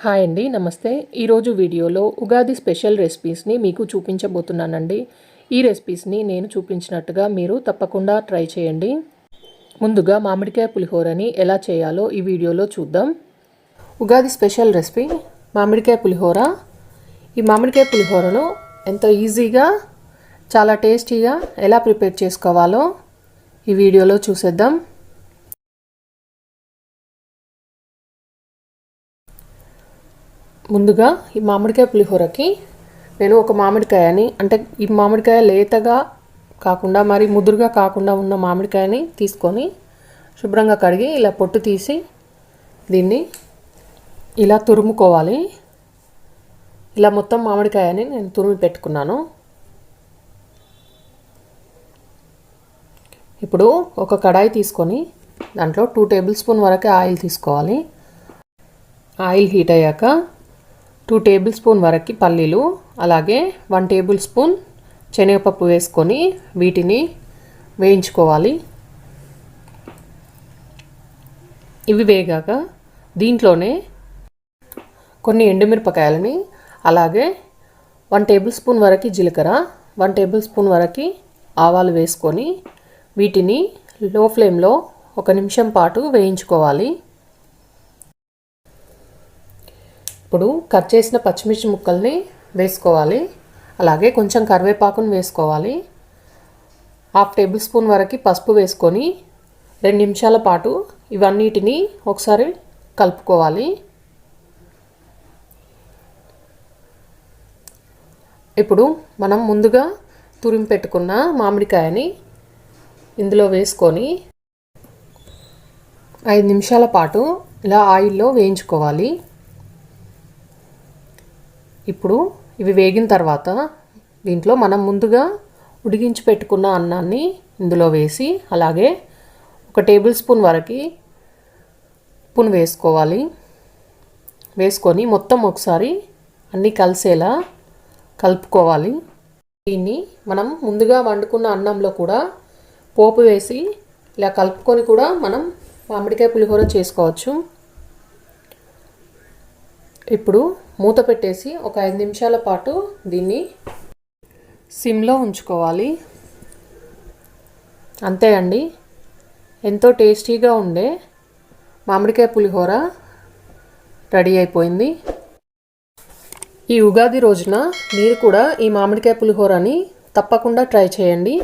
Hi అండి నమస్తే. ఈరోజు వీడియోలో ఉగాది స్పెషల్ రెసిపీస్ని మీకు చూపించబోతున్నానండి. ఈ రెసిపీస్ని నేను చూపించినట్టుగా మీరు తప్పకుండా ట్రై చేయండి. ముందుగా మామిడికాయ పులిహోరని ఎలా చేయాలో ఈ వీడియోలో చూద్దాం. ఉగాది స్పెషల్ రెసిపీ మామిడికాయ పులిహోర. ఈ మామిడికాయ పులిహోరను ఎంతో ఈజీగా చాలా టేస్టీగా ఎలా ప్రిపేర్ చేసుకోవాలో ఈ వీడియోలో చూసేద్దాం. ముందుగా ఈ మామిడికాయ పులిహోరకి నేను ఒక మామిడికాయని అంటే ఈ మామిడికాయ లేతగా కాకుండా మరి ముదురుగా కాకుండా ఉన్న మామిడికాయని తీసుకొని శుభ్రంగా కడిగి ఇలా పొట్టు తీసి దీన్ని ఇలా తురుముకోవాలి. ఇలా మొత్తం మామిడికాయని నేను తురిమి పెట్టుకున్నాను. ఇప్పుడు ఒక కడాయి తీసుకొని దాంట్లో టూ టేబుల్ స్పూన్ వరకు ఆయిల్ తీసుకోవాలి. ఆయిల్ హీట్ అయ్యాక టూ టేబుల్ స్పూన్ వరకు పల్లీలు అలాగే వన్ టేబుల్ స్పూన్ శనగపప్పు వేసుకొని వీటిని వేయించుకోవాలి. ఇవి వేగాక దీంట్లోనే కొన్ని ఎండుమిరపకాయలని అలాగే వన్ టేబుల్ స్పూన్ వరకు జీలకర్ర వన్ టేబుల్ స్పూన్ వరకు ఆవాలు వేసుకొని వీటిని లో ఫ్లేమ్లో ఒక నిమిషం పాటు వేయించుకోవాలి. ఇప్పుడు కట్ చేసిన పచ్చిమిర్చి ముక్కల్ని వేసుకోవాలి. అలాగే కొంచెం కరివేపాకును వేసుకోవాలి. హాఫ్ టేబుల్ స్పూన్ వరకు పసుపు వేసుకొని రెండు నిమిషాల పాటు ఇవన్నిటిని ఒకసారి కలుపుకోవాలి. ఇప్పుడు మనం ముందుగా తురిమి పెట్టుకున్న మామిడికాయని ఇందులో వేసుకొని ఐదు నిమిషాల పాటు ఇలా ఆయిల్లో వేయించుకోవాలి. ఇప్పుడు ఇవి వేగిన తర్వాత దీంట్లో మనం ముందుగా ఉడికించి పెట్టుకున్న అన్నాన్ని ఇందులో వేసి అలాగే ఒక టేబుల్ స్పూన్ వరకు ఉప్పును వేసుకోవాలి. వేసుకొని మొత్తం ఒకసారి అన్నీ కలిసేలా కలుపుకోవాలి. దీన్ని మనం ముందుగా వండుకున్న అన్నంలో కూడా పోపు వేసి ఇలా కలుపుకొని కూడా మనం మామిడికాయ పులిహోర చేసుకోవచ్చు. ఇప్పుడు మూత పెట్టేసి ఒక ఐదు నిమిషాల పాటు దీన్ని సిమ్లో ఉంచుకోవాలి. అంతే అండి. ఎంతో టేస్టీగా ఉండే మామిడికాయ పులిహోర రెడీ అయిపోయింది. ఈ ఉగాది రోజున మీరు కూడా ఈ మామిడికాయ పులిహోరని తప్పకుండా ట్రై చేయండి.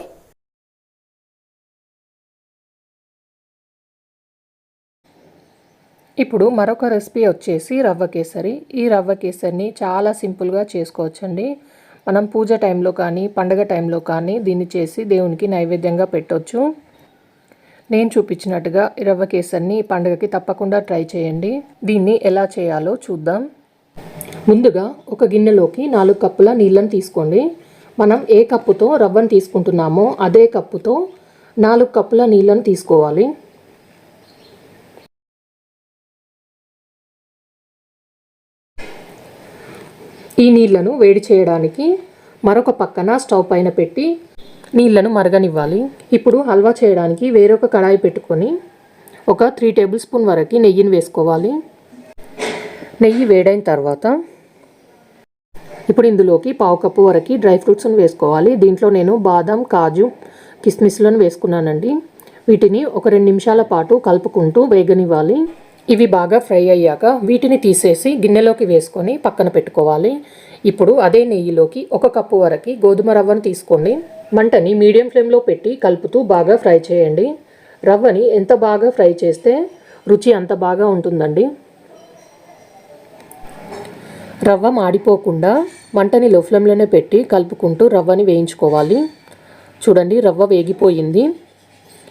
ఇప్పుడు మరొక రెసిపీ వచ్చేసి రవ్వ కేసరి. ఈ రవ్వ కేసరిని చాలా సింపుల్గా చేసుకోవచ్చండి. మనం పూజ టైంలో కానీ పండగ టైంలో కానీ దీన్ని చేసి దేవునికి నైవేద్యంగా పెట్టవచ్చు నేను చూపించినట్టుగా ఈ రవ్వ కేసరిని పండగకి తప్పకుండా ట్రై చేయండి. దీన్ని ఎలా చేయాలో చూద్దాం. ముందుగా ఒక గిన్నెలోకి నాలుగు కప్పుల నీళ్ళని తీసుకోండి. మనం ఏ కప్పుతో రవ్వను తీసుకుంటున్నామో అదే కప్పుతో నాలుగు కప్పుల నీళ్ళను తీసుకోవాలి. ఈ నీళ్ళను వేడి చేయడానికి మరొక పక్కన స్టవ్ పైన పెట్టి నీళ్ళను మరగనివ్వాలి. ఇప్పుడు హల్వా చేయడానికి వేరొక కడాయి పెట్టుకొని ఒక త్రీ టేబుల్ స్పూన్ వరకు నెయ్యిని వేసుకోవాలి. నెయ్యి వేడైన తర్వాత ఇప్పుడు ఇందులోకి పావు కప్పు వరకు డ్రై ఫ్రూట్స్ని వేసుకోవాలి. దీంట్లో నేను బాదం కాజు కిస్మిస్లను వేసుకున్నానండి. వీటిని ఒక రెండు నిమిషాల పాటు కలుపుకుంటూ వేగనివ్వాలి. ఇవి బాగా ఫ్రై అయ్యాక వీటిని తీసేసి గిన్నెలోకి వేసుకొని పక్కన పెట్టుకోవాలి. ఇప్పుడు అదే నెయ్యిలోకి ఒక కప్పు వరకు గోధుమ రవ్వను తీసుకోండి. మంటని మీడియం ఫ్లేమ్లో పెట్టి కలుపుతూ బాగా ఫ్రై చేయండి. రవ్వని ఎంత బాగా ఫ్రై చేస్తే రుచి అంత బాగా ఉంటుందండి. రవ్వ మాడిపోకుండా మంటని లో ఫ్లేమ్లోనే పెట్టి కలుపుకుంటూ రవ్వని వేయించుకోవాలి. చూడండి రవ్వ వేగిపోయింది.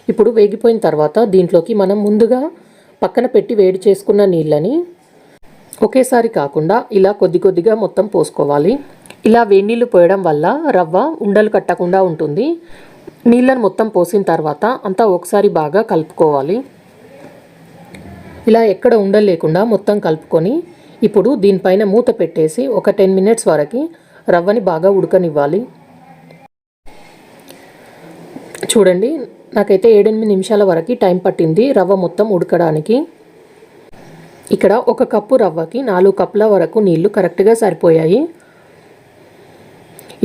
ఇప్పుడు వేగిపోయిన తర్వాత దీంట్లోకి మనం ముందుగా పక్కన పెట్టి వేడి చేసుకున్న నీళ్ళని ఒకేసారి కాకుండా ఇలా కొద్ది కొద్దిగా మొత్తం పోసుకోవాలి. ఇలా వేడి నీళ్ళు పోయడం వల్ల రవ్వ ఉండలు కట్టకుండా ఉంటుంది. నీళ్ళను మొత్తం పోసిన తర్వాత అంతా ఒకసారి బాగా కలుపుకోవాలి. ఇలా ఎక్కడ ఉండలు లేకుండా మొత్తం కలుపుకొని ఇప్పుడు దీనిపైన మూత పెట్టేసి ఒక టెన్ మినిట్స్ వరకు రవ్వని బాగా ఉడకనివ్వాలి. చూడండి నాకైతే ఏడెనిమిది నిమిషాల వరకు టైం పట్టింది రవ్వ మొత్తం ఉడకడానికి. ఇక్కడ ఒక కప్పు రవ్వకి నాలుగు కప్పుల వరకు నీళ్ళు కరెక్ట్గా సరిపోయాయి.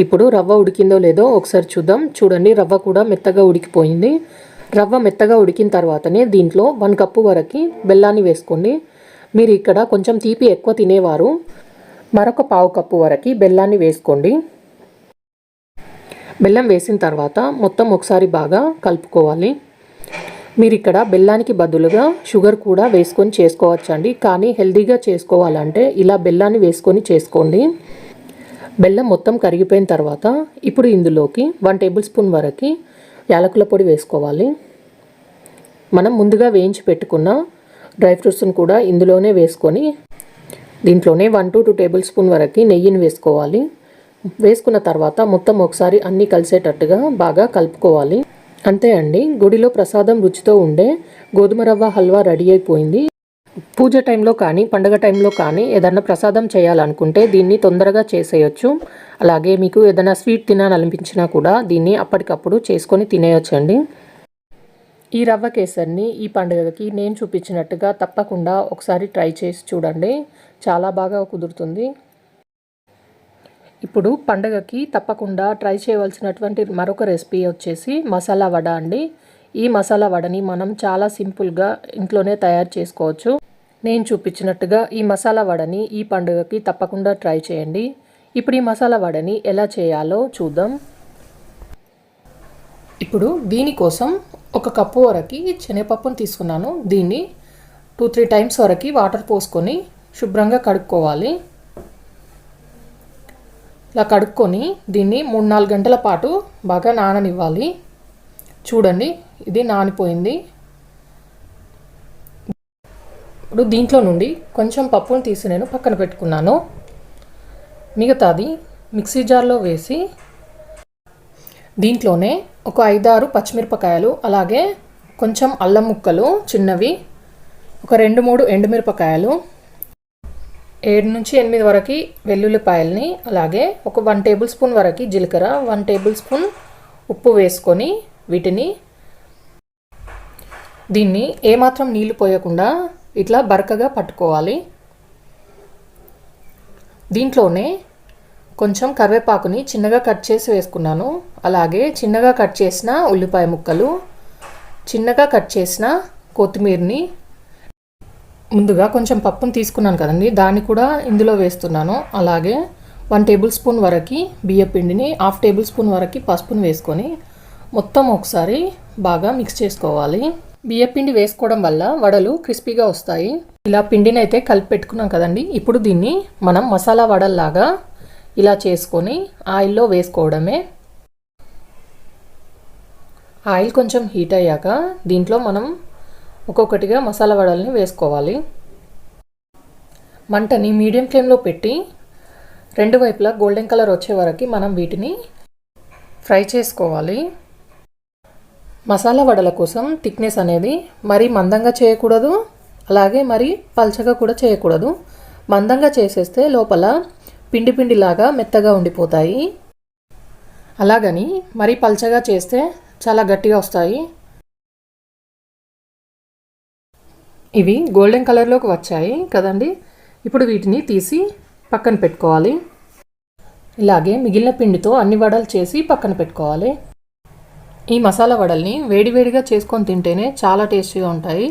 ఇప్పుడు రవ్వ ఉడికిందో లేదో ఒకసారి చూద్దాం. చూడండి రవ్వ కూడా మెత్తగా ఉడికిపోయింది. రవ్వ మెత్తగా ఉడికిన తర్వాతనే దీంట్లో వన్ కప్పు వరకు బెల్లాన్ని వేసుకోండి. మీరు ఇక్కడ కొంచెం తీపి ఎక్కువ తినేవారు. మరొక పావు కప్పు వరకు బెల్లాన్ని వేసుకోండి. బెల్లం వేసిన తర్వాత మొత్తం ఒకసారి బాగా కలుపుకోవాలి. మీరు ఇక్కడ బెల్లానికి బదులుగా షుగర్ కూడా వేసుకొని చేసుకోవచ్చండి. కానీ హెల్తీగా చేసుకోవాలంటే ఇలా బెల్లాన్ని వేసుకొని చేసుకోండి. బెల్లం మొత్తం కరిగిపోయిన తర్వాత ఇప్పుడు ఇందులోకి వన్ టేబుల్ స్పూన్ వరకు యాలకుల పొడి వేసుకోవాలి. మనం ముందుగా వేయించి పెట్టుకున్న డ్రై ఫ్రూట్స్ని కూడా ఇందులోనే వేసుకొని దీంట్లోనే one to two tablespoon వరకు నెయ్యిని వేసుకోవాలి. వేసుకున్న తర్వాత మొత్తం ఒకసారి అన్నీ కలిసేటట్టుగా బాగా కలుపుకోవాలి. అంతే అండి. గుడిలో ప్రసాదం రుచితో ఉండే గోధుమ రవ్వ హల్వా రెడీ అయిపోయింది. పూజ టైంలో కానీ పండగ టైంలో కానీ ఏదన్నా ప్రసాదం చేయాలనుకుంటే దీన్ని తొందరగా చేసేయచ్చు. అలాగే మీకు ఏదైనా స్వీట్ తినాలనిపించినా కూడా దీన్ని అప్పటికప్పుడు చేసుకొని తినేయొచ్చండి. ఈ రవ్వ కేసరిని ఈ పండుగకి నేను చూపించినట్టుగా తప్పకుండా ఒకసారి ట్రై చేసి చూడండి. చాలా బాగా కుదురుతుంది. ఇప్పుడు పండగకి తప్పకుండా ట్రై చేయవలసినటువంటి మరొక రెసిపీ వచ్చేసి మసాలా వడ అండి. ఈ మసాలా వడని మనం చాలా సింపుల్గా ఇంట్లోనే తయారు చేసుకోవచ్చు. నేను చూపించినట్టుగా ఈ మసాలా వడని ఈ పండుగకి తప్పకుండా ట్రై చేయండి. ఇప్పుడు ఈ మసాలా వడని ఎలా చేయాలో చూద్దాం. ఇప్పుడు దీనికోసం ఒక కప్పు వరకు శనగపప్పును తీసుకున్నాను. దీన్ని టూ త్రీ టైమ్స్ వరకు వాటర్ పోసుకొని శుభ్రంగా కడుక్కోవాలి. ఇలా కడుక్కొని దీన్ని మూడు నాలుగు గంటల పాటు బాగా నాననివ్వాలి. చూడండి ఇది నానిపోయింది. ఇప్పుడు దీంట్లో నుండి కొంచెం పప్పును తీసి నేను పక్కన పెట్టుకున్నాను. మిగతాది మిక్సీ జార్లో వేసి దీంట్లోనే ఒక ఐదారు పచ్చిమిరపకాయలు అలాగే కొంచెం అల్లం ముక్కలు చిన్నవి ఒక రెండు మూడు ఎండుమిరపకాయలు ఏడు నుంచి ఎనిమిది వరకు వెల్లుల్లిపాయలని అలాగే ఒక వన్ టేబుల్ స్పూన్ వరకు జీలకర్ర వన్ టేబుల్ స్పూన్ ఉప్పు వేసుకొని వీటిని దీన్ని ఏమాత్రం నీళ్ళు పోయకుండా ఇట్లా బరకగా పట్టుకోవాలి. దీంట్లోనే కొంచెం కరివేపాకుని చిన్నగా కట్ చేసి వేసుకున్నాను. అలాగే చిన్నగా కట్ చేసిన ఉల్లిపాయ ముక్కలు చిన్నగా కట్ చేసిన కొత్తిమీరని ముందుగా కొంచెం పప్పును తీసుకున్నాను కదండి. దాన్ని కూడా ఇందులో వేస్తున్నాను. అలాగే వన్ టేబుల్ స్పూన్ వరకు బియ్య పిండిని హాఫ్ టేబుల్ స్పూన్ వరకు పసుపును వేసుకొని మొత్తం ఒకసారి బాగా మిక్స్ చేసుకోవాలి. బియ్య పిండి వేసుకోవడం వల్ల వడలు క్రిస్పీగా వస్తాయి. ఇలా పిండిని అయితే కలిపి పెట్టుకున్నాం కదండి. ఇప్పుడు దీన్ని మనం మసాలా వడల్లాగా ఇలా చేసుకొని ఆయిల్లో వేసుకోవడమే. ఆయిల్ కొంచెం హీట్ అయ్యాక దీంట్లో మనం ఒక్కొక్కటిగా మసాలా వడల్ని వేసుకోవాలి. మంటని మీడియం ఫ్లేమ్లో పెట్టి రెండు వైపులా గోల్డెన్ కలర్ వచ్చే వరకు మనం వీటిని ఫ్రై చేసుకోవాలి. మసాలా వడల కోసం థిక్నెస్ అనేది మరీ మందంగా చేయకూడదు అలాగే మరీ పల్చగా కూడా చేయకూడదు. మందంగా చేసేస్తే లోపల పిండి పిండిలాగా మెత్తగా ఉండిపోతాయి. అలాగని మరీ పల్చగా చేస్తే చాలా గట్టిగా వస్తాయి. ఇవి గోల్డెన్ కలర్లోకి వచ్చాయి కదండి. ఇప్పుడు వీటిని తీసి పక్కన పెట్టుకోవాలి. ఇలాగే మిగిలిన పిండితో అన్ని వడలు చేసి పక్కన పెట్టుకోవాలి. ఈ మసాలా వడల్ని వేడివేడిగా చేసుకొని తింటేనే చాలా టేస్టీగా ఉంటాయి.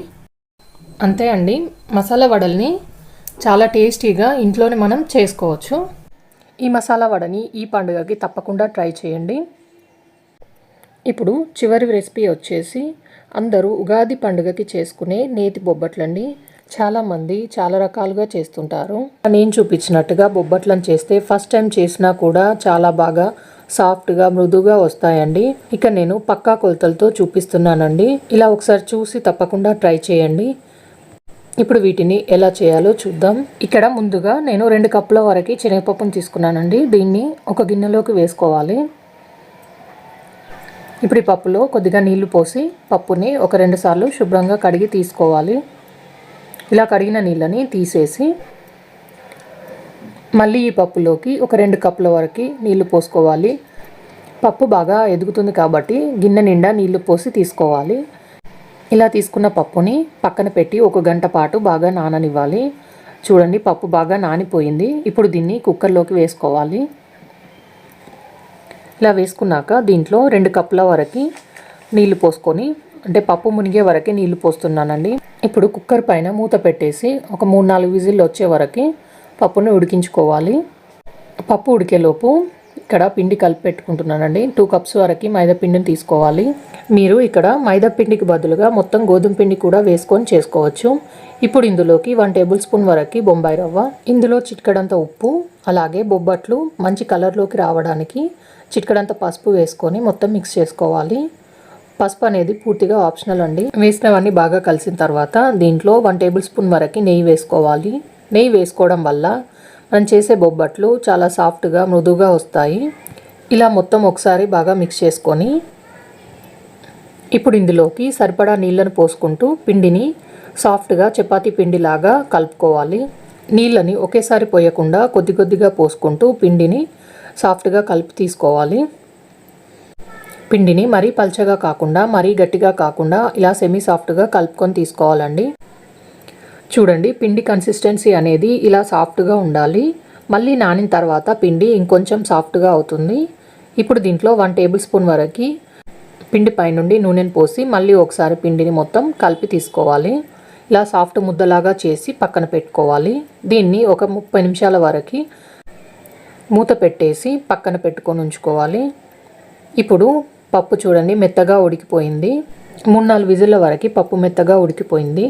అంతే అండి మసాలా వడల్ని చాలా టేస్టీగా ఇంట్లోనే మనం చేసుకోవచ్చు. ఈ మసాలా వడని ఈ పండుగకి తప్పకుండా ట్రై చేయండి. ఇప్పుడు చివరి రెసిపీ వచ్చేసి అందరూ ఉగాది పండుగకి చేసుకునే నేతి బొబ్బట్లండి. చాలామంది చాలా రకాలుగా చేస్తుంటారు. నేను చూపించినట్టుగా బొబ్బట్లను చేస్తే ఫస్ట్ టైం చేసినా కూడా చాలా బాగా సాఫ్ట్గా మృదుగా వస్తాయండి. ఇక నేను పక్కా కొలతలతో చూపిస్తున్నానండి. ఇలా ఒకసారి చూసి తప్పకుండా ట్రై చేయండి. ఇప్పుడు వీటిని ఎలా చేయాలో చూద్దాం. ఇక్కడ ముందుగా నేను రెండు కప్పుల వరకు శనగపప్పును తీసుకున్నానండి. దీన్ని ఒక గిన్నెలోకి వేసుకోవాలి. ఇప్పుడు ఈ పప్పులో కొద్దిగా నీళ్ళు పోసి పప్పుని ఒక రెండు సార్లు శుభ్రంగా కడిగి తీసుకోవాలి. ఇలా కడిగిన నీళ్ళని తీసేసి మళ్ళీ ఈ పప్పులోకి ఒక రెండు కప్పుల వరకు నీళ్ళు పోసుకోవాలి. పప్పు బాగా ఎదుగుతుంది కాబట్టి గిన్నె నిండా నీళ్ళు పోసి తీసుకోవాలి. ఇలా తీసుకున్న పప్పుని పక్కన పెట్టి ఒక గంట పాటు బాగా నాననివ్వాలి. చూడండి పప్పు బాగా నానిపోయింది. ఇప్పుడు దీన్ని కుక్కర్లోకి వేసుకోవాలి. ఇలా వేసుకున్నాక దీంట్లో రెండు కప్పుల వరకు నీళ్ళు పోసుకొని అంటే పప్పు మునిగే వరకే నీళ్ళు పోస్తున్నానండి. ఇప్పుడు కుక్కర్ పైన మూత పెట్టేసి ఒక మూడు నాలుగు విజిల్లు వచ్చే వరకు పప్పును ఉడికించుకోవాలి. పప్పు ఉడికేలోపు ఇక్కడ పిండి కలిపి పెట్టుకుంటున్నానండి. టూ కప్స్ వరకు మైదా పిండిని తీసుకోవాలి. మీరు ఇక్కడ మైదా పిండికి బదులుగా మొత్తం గోధుమ పిండి కూడా వేసుకొని చేసుకోవచ్చు. ఇప్పుడు ఇందులోకి వన్ టేబుల్ స్పూన్ వరకు బొంబాయి రవ్వ ఇందులో చిట్కడంత ఉప్పు అలాగే బొబ్బట్లు మంచి కలర్లోకి రావడానికి చిటికడంత పసుపు వేసుకొని మొత్తం మిక్స్ చేసుకోవాలి. పసుపు అనేది పూర్తిగా ఆప్షనల్ అండి. వేసినవన్నీ బాగా కలిసిన తర్వాత దీంట్లో వన్ టేబుల్ స్పూన్ వరకు నెయ్యి వేసుకోవాలి. నెయ్యి వేసుకోవడం వల్ల మనం చేసే బొబ్బట్లు చాలా సాఫ్ట్గా మృదువుగా వస్తాయి. ఇలా మొత్తం ఒకసారి బాగా మిక్స్ చేసుకొని ఇప్పుడు ఇందులోకి సరిపడా నీళ్ళను పోసుకుంటూ పిండిని సాఫ్ట్గా చపాతీ పిండిలాగా కలుపుకోవాలి. నీళ్ళని ఒకేసారి పోయకుండా కొద్ది కొద్దిగా పోసుకుంటూ పిండిని సాఫ్ట్గా కలిపి తీసుకోవాలి. పిండిని మరీ పల్చగా కాకుండా మరీ గట్టిగా కాకుండా ఇలా సెమీ సాఫ్ట్గా కలుపుకొని తీసుకోవాలండి. చూడండి పిండి కన్సిస్టెన్సీ అనేది ఇలా సాఫ్ట్గా ఉండాలి. మళ్ళీ నానిన తర్వాత పిండి ఇంకొంచెం సాఫ్ట్గా అవుతుంది. ఇప్పుడు దీంట్లో వన్ టేబుల్ స్పూన్ వరకు పిండి పైనుండి నూనెను పోసి మళ్ళీ ఒకసారి పిండిని మొత్తం కలిపి తీసుకోవాలి. ఇలా సాఫ్ట్ ముద్దలాగా చేసి పక్కన పెట్టుకోవాలి. దీన్ని ఒక ముప్పై నిమిషాల వరకు మూత పెట్టేసి పక్కన పెట్టుకొని ఉంచుకోవాలి. ఇప్పుడు పప్పు చూడండి మెత్తగా ఉడికిపోయింది. మూడు నాలుగు విజిల్ల వరకు పప్పు మెత్తగా ఉడికిపోయింది.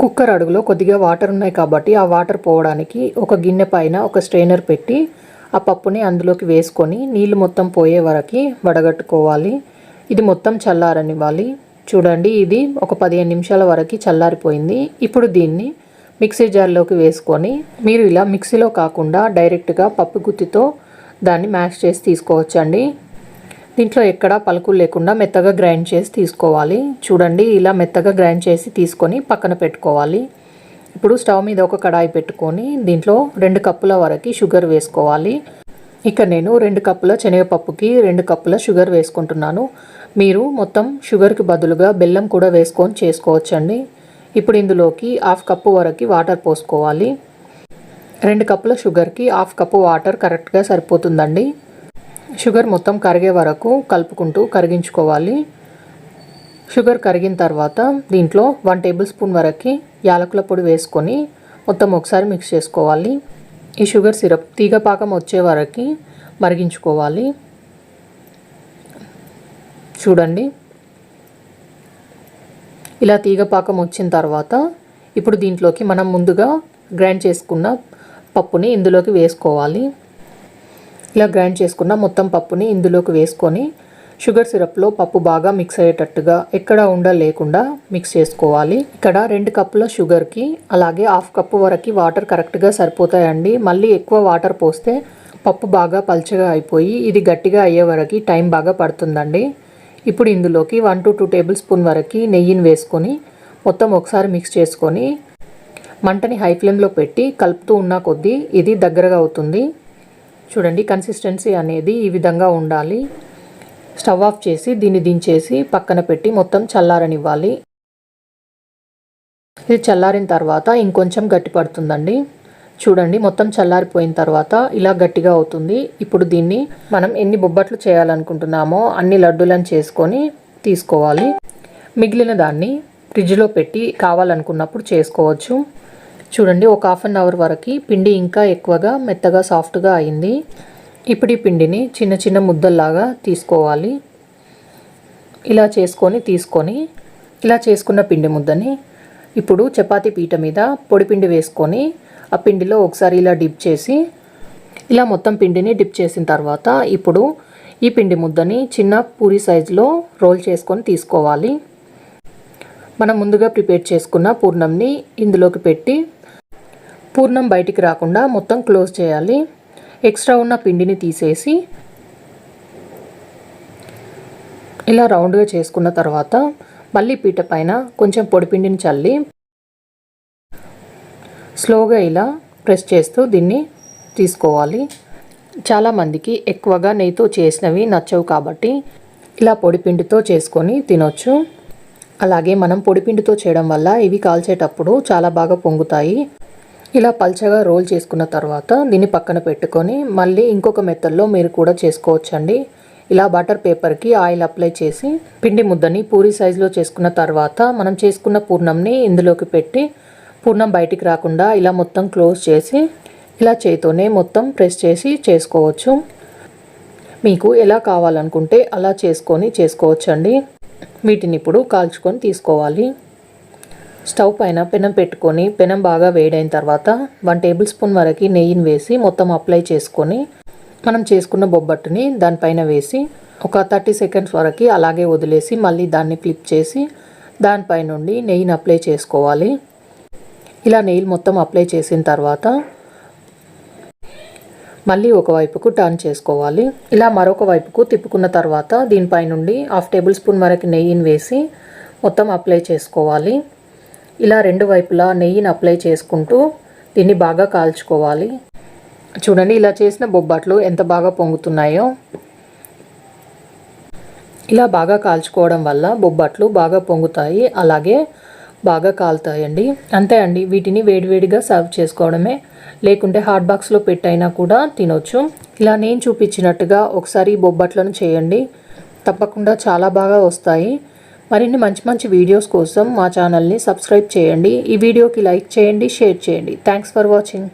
కుక్కర్ అడుగులో కొద్దిగా వాటర్ ఉన్నాయి కాబట్టి ఆ వాటర్ పోవడానికి ఒక గిన్నె పైన ఒక స్ట్రైనర్ పెట్టి ఆ పప్పుని అందులోకి వేసుకొని నీళ్ళు మొత్తం పోయే వరకు వడగట్టుకోవాలి. ఇది మొత్తం చల్లారనివ్వాలి. చూడండి ఇది ఒక పదిహేను నిమిషాల వరకు చల్లారిపోయింది. ఇప్పుడు దీన్ని మిక్సీ జార్లోకి వేసుకొని మీరు ఇలా మిక్సీలో కాకుండా డైరెక్ట్గా పప్పు గుత్తితో దాన్ని మ్యాష్ చేసి తీసుకోవచ్చండి. దీంట్లో ఎక్కడ పలుకులు లేకుండా మెత్తగా గ్రైండ్ చేసి తీసుకోవాలి. చూడండి ఇలా మెత్తగా గ్రైండ్ చేసి తీసుకొని పక్కన పెట్టుకోవాలి. ఇప్పుడు స్టవ్ మీద ఒక కడాయి పెట్టుకొని దీంట్లో రెండు కప్పుల వరకు షుగర్ వేసుకోవాలి. ఇక నేను రెండు కప్పుల శనగపప్పుకి రెండు కప్పుల షుగర్ వేసుకుంటున్నాను. మీరు మొత్తం షుగర్కి బదులుగా బెల్లం కూడా వేసుకొని చేసుకోవచ్చండి. ఇప్పుడు ఇందులోకి హాఫ్ కప్పు వరకు వాటర్ పోసుకోవాలి. రెండు కప్పుల షుగర్కి హాఫ్ కప్పు వాటర్ కరెక్ట్గా సరిపోతుందండి. షుగర్ మొత్తం కరిగే వరకు కలుపుకుంటూ కరిగించుకోవాలి. షుగర్ కరిగిన తర్వాత దీంట్లో వన్ టేబుల్ స్పూన్ వరకు యాలకుల పొడి వేసుకొని మొత్తం ఒకసారి మిక్స్ చేసుకోవాలి. ఈ షుగర్ సిరప్ తీగ పాకం వచ్చే వరకు మరిగించుకోవాలి. చూడండి. ఇలా తీగ పాకం వచ్చిన తర్వాత ఇప్పుడు దీంట్లోకి మనం ముందుగా గ్రైండ్ చేసుకున్న పప్పుని ఇందులోకి వేసుకోవాలి. ఇలా గ్రైండ్ చేసుకున్న మొత్తం పప్పుని ఇందులోకి వేసుకొని షుగర్ సిరప్లో పప్పు బాగా మిక్స్ అయ్యేటట్టుగా ఎక్కడ ఉండ లేకుండా మిక్స్ చేసుకోవాలి. ఇక్కడ రెండు కప్పుల షుగర్కి అలాగే హాఫ్ కప్పు వరకు వాటర్ కరెక్ట్గా సరిపోతాయండి. మళ్ళీ ఎక్కువ వాటర్ పోస్తే పప్పు బాగా పల్చగా అయిపోయి ఇది గట్టిగా అయ్యే వరకు టైం బాగా పడుతుందండి. ఇప్పుడు ఇందులోకి one to two tablespoon వరకు నెయ్యిని వేసుకొని మొత్తం ఒకసారి మిక్స్ చేసుకొని మంటని హై ఫ్లేమ్లో పెట్టి కలుపుతూ ఉన్న కొద్దీ ఇది దగ్గరగా అవుతుంది. చూడండి కన్సిస్టెన్సీ అనేది ఈ విధంగా ఉండాలి. స్టవ్ ఆఫ్ చేసి దీన్ని దించేసి పక్కన పెట్టి మొత్తం చల్లారనివ్వాలి. ఇది చల్లారిన తర్వాత ఇంకొంచెం గట్టి పడుతుందండి చూడండి మొత్తం చల్లారిపోయిన తర్వాత ఇలా గట్టిగా అవుతుంది. ఇప్పుడు దీన్ని మనం ఎన్ని బొబ్బట్లు చేయాలనుకుంటున్నామో అన్ని లడ్డూలను చేసుకొని తీసుకోవాలి. మిగిలిన దాన్ని ఫ్రిడ్జ్లో పెట్టి కావాలనుకున్నప్పుడు చేసుకోవచ్చు. చూడండి ఒక హాఫ్ అన్ అవర్ వరకు పిండి ఇంకా ఎక్కువగా మెత్తగా సాఫ్ట్గా అయింది. ఇప్పుడు ఈ పిండిని చిన్న చిన్న ముద్దల్లాగా తీసుకోవాలి. ఇలా చేసుకొని తీసుకొని ఇలా చేసుకున్న పిండి ముద్దని ఇప్పుడు చపాతీ పీట మీద పొడిపిండి వేసుకొని ఆ పిండిలో ఒకసారి ఇలా డిప్ చేసి ఇలా మొత్తం పిండిని డిప్ చేసిన తర్వాత ఇప్పుడు ఈ పిండి ముద్దని చిన్న పూరి సైజులో రోల్ చేసుకొని తీసుకోవాలి. మనం ముందుగా ప్రిపేర్ చేసుకున్న పూర్ణంని ఇందులోకి పెట్టి పూర్ణం బయటికి రాకుండా మొత్తం క్లోజ్ చేయాలి. ఎక్స్ట్రా ఉన్న పిండిని తీసేసి ఇలా రౌండ్గా చేసుకున్న తర్వాత మళ్ళీ పీట పైన కొంచెం పొడిపిండిని చల్లి స్లోగా ఇలా ప్రెస్ చేస్తూ దీన్ని తీసుకోవాలి. చాలామందికి ఎక్కువగా నెయ్యితో చేసినవి నచ్చవు కాబట్టి ఇలా పొడిపిండితో చేసుకొని తినొచ్చు. అలాగే మనం పొడిపిండితో చేయడం వల్ల ఇవి కాల్చేటప్పుడు చాలా బాగా పొంగుతాయి. ఇలా పల్చగా రోల్ చేసుకున్న తర్వాత దీన్ని పక్కన పెట్టుకొని మళ్ళీ ఇంకొక మెత్తల్లో మీరు కూడా చేసుకోవచ్చండి. ఇలా బటర్ పేపర్కి ఆయిల్ అప్లై చేసి పిండి ముద్దని పూరి సైజులో చేసుకున్న తర్వాత మనం చేసుకున్న పూర్ణంని ఇందులోకి పెట్టి పూర్ణం బయటికి రాకుండా ఇలా మొత్తం క్లోజ్ చేసి ఇలా చేతితోనే మొత్తం ప్రెస్ చేసి చేసుకోవచ్చు. మీకు ఎలా కావాలనుకుంటే అలా చేసుకొని చేసుకోవచ్చండి. వీటిని ఇప్పుడు కాల్చుకొని తీసుకోవాలి. స్టవ్ పైన పెనం పెట్టుకొని పెనం బాగా వేడైన తర్వాత వన్ టేబుల్ స్పూన్ వరకు నెయ్యిని వేసి మొత్తం అప్లై చేసుకొని మనం చేసుకున్న బొబ్బట్టుని దానిపైన వేసి ఒక థర్టీ సెకండ్స్ వరకు అలాగే వదిలేసి మళ్ళీ దాన్ని ఫ్లిప్ చేసి దానిపై నుండి నెయ్యిని అప్లై చేసుకోవాలి. ఇలా నెయ్యి మొత్తం అప్లై చేసిన తర్వాత మళ్ళీ ఒక వైపుకు టర్న్ చేసుకోవాలి. ఇలా మరొక వైపుకు తిప్పుకున్న తర్వాత దీనిపై నుండి హాఫ్ టేబుల్ స్పూన్ వరకు నెయ్యిని వేసి మొత్తం అప్లై చేసుకోవాలి. ఇలా రెండు వైపులా నెయ్యిని అప్లై చేసుకుంటూ దీన్ని బాగా కాల్చుకోవాలి. చూడండి ఇలా చేసిన బొబ్బట్లు ఎంత బాగా పొంగుతున్నాయో. ఇలా బాగా కాల్చుకోవడం వల్ల బొబ్బట్లు బాగా పొంగుతాయి. అలాగే బాగా కాలుతాయండి. అంతే అండి వీటిని వేడివేడిగా సర్వ్ చేసుకోవడమే. లేకుంటే హాట్ బాక్స్లో పెట్టైనా కూడా తినొచ్చు. ఇలా నేను చూపించినట్టుగా ఒకసారి బొబ్బట్లను చేయండి. తప్పకుండా చాలా బాగా వస్తాయి. మరిన్ని మంచి మంచి వీడియోస్ కోసం మా ఛానల్ని సబ్స్క్రైబ్ చేయండి. ఈ వీడియోకి లైక్ చేయండి షేర్ చేయండి. Thanks for watching.